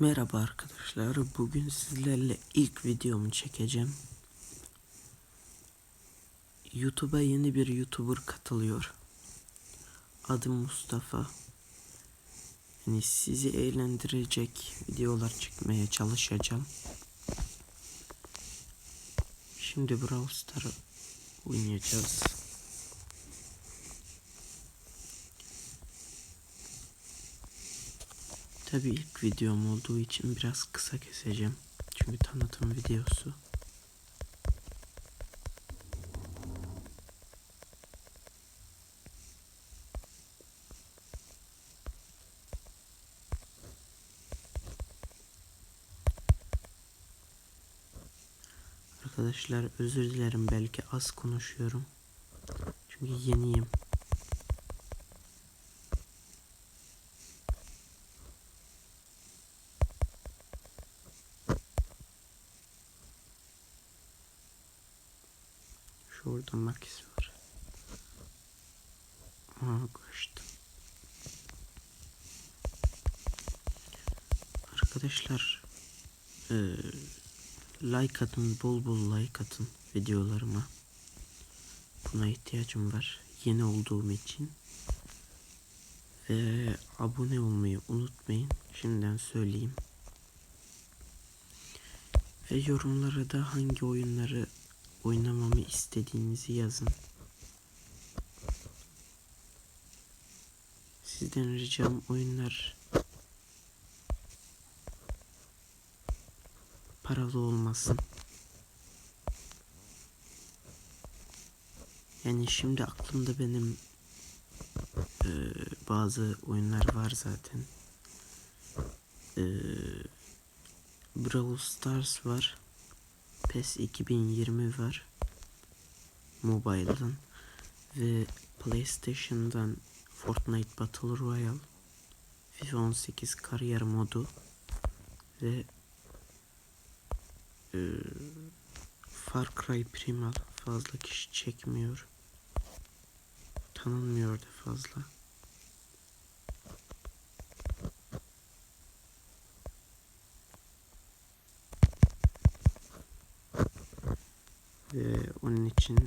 Merhaba arkadaşlar. Bugün sizlerle ilk videomu çekeceğim. YouTube'a yeni bir YouTuber katılıyor. Adım Mustafa. Yani sizi eğlendirecek videolar çekmeye çalışacağım. Şimdi Brawl Stars oynayacağız. Tabii ilk videom olduğu için biraz kısa keseceğim. Çünkü tanıtım videosu. Arkadaşlar özür dilerim belki az konuşuyorum. Çünkü yeniyim. Şurada Makis var. Aa kaçtı. Arkadaşlar eee, like atın bol bol like atın videolarıma. Buna ihtiyacım var. Yeni olduğum için. Ve abone olmayı unutmayın. Şimdiden söyleyeyim. Ve yorumlara da hangi oyunları oynamamı istediğinizi yazın. Sizden ricam oyunlar paralı olmasın. Yani şimdi aklımda benim eee, bazı oyunlar var zaten. Eee Brawl Stars var. PES 2020 var. Mobile'dan ve PlayStation'dan Fortnite Battle Royale, FIFA 18 kariyer modu ve e, Far Cry Primal fazla kişi çekmiyor. Tanınmıyor da fazla. Ve onun için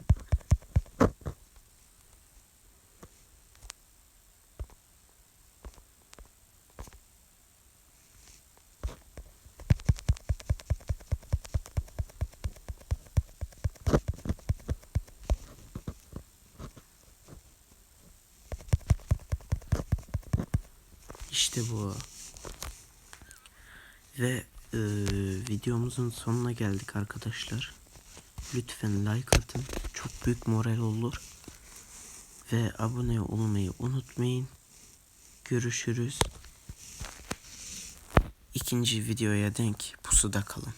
işte bu. Ve e, videomuzun sonuna geldik arkadaşlar. Lütfen like atın. Çok büyük moral olur. Ve abone olmayı unutmayın. Görüşürüz. İkinci videoya denk pusuda kalın.